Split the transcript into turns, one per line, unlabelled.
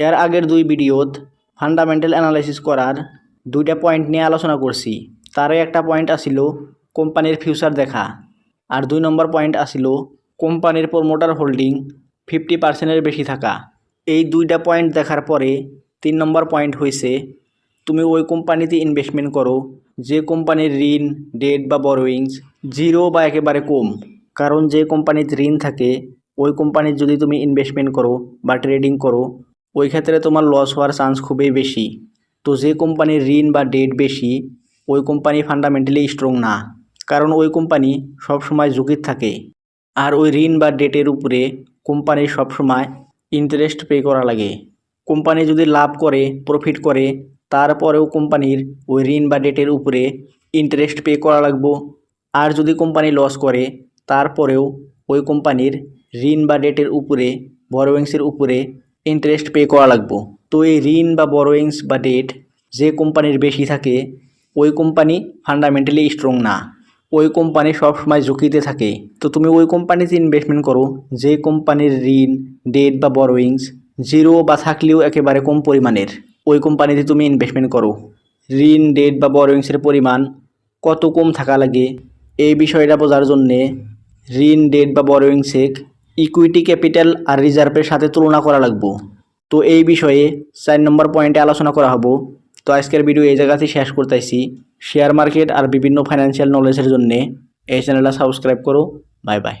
এর আগের দুই ভিডিওত ফান্ডামেন্টাল অ্যানালাইসিস করার দুইটা পয়েন্ট নিয়ে আলোচনা করছি। তারই একটা পয়েন্ট আসিল কোম্পানির ফিউচার দেখা আর দুই নম্বর পয়েন্ট আসিল কোম্পানির প্রমোটার হোল্ডিং ফিফটি পার্সেন্টের বেশি থাকা। এই দুইটা পয়েন্ট দেখার পরে তিন নম্বর পয়েন্ট হয়েছে তুমি ওই কোম্পানিতে ইনভেস্টমেন্ট করো, যে কোম্পানির ঋণ ডেট বা বরোয়িংস জিরো বা একেবারে কম। কারণ যে কোম্পানিতে ঋণ থাকে, ওই কোম্পানির যদি তুমি ইনভেস্টমেন্ট করো বা ট্রেডিং করো ওই ক্ষেত্রে তোমার লস হওয়ার চান্স খুবই বেশি। তো যে কোম্পানির ঋণ বা ডেট বেশি, ওই কোম্পানি ফান্ডামেন্টালি স্ট্রং না। কারণ ওই কোম্পানি সবসময় ঝুঁকির থাকে। আর ওই ঋণ বা ডেটের উপরে কোম্পানির সবসময় ইন্টারেস্ট পে করা লাগে। কোম্পানি যদি লাভ করে প্রফিট করে, তারপরেও কোম্পানির ওই ঋণ বা ডেটের উপরে ইন্টারেস্ট পে করা লাগবো। আর যদি কোম্পানি লস করে, তারপরেও ওই কোম্পানির ঋণ বা ডেটের উপরে বরোয়িংসের উপরে ইন্টারেস্ট পে করা লাগবো। তো এই ঋণ বা বরোয়িংস বা ডেট যে কোম্পানির বেশি থাকে, ওই কোম্পানি ফান্ডামেন্টালি স্ট্রং না। ওই কোম্পানি সবসময় ঝুঁকিতে থাকে। তো তুমি ওই কোম্পানিতে ইনভেস্টমেন্ট করো, যে কোম্পানির ঋণ ডেট বা বরোয়িংস জিরো বা থাকলেও একেবারে কম পরিমাণের, ওই কোম্পানিতে তুমি ইনভেস্টমেন্ট করো। ঋণ ডেট বা বরোয়িংসের পরিমাণ কত কম থাকা লাগে, এই বিষয়টা বোঝার জন্যে ঋণ ডেট বা বরোয়িংসেক ইকুইটি ক্যাপিটাল আর রিজার্ভের সাথে তুলনা করা লাগবো। তো এই বিষয়ে চার নম্বর পয়েন্টে আলোচনা করা হব। তো আজকের ভিডিও এই জায়গাতেই শেষ করতেছি। শেয়ার মার্কেট আর বিভিন্ন ফাইন্যান্সিয়াল নলেজের জন্যে এই চ্যানেলটা সাবস্ক্রাইব করো। Bye bye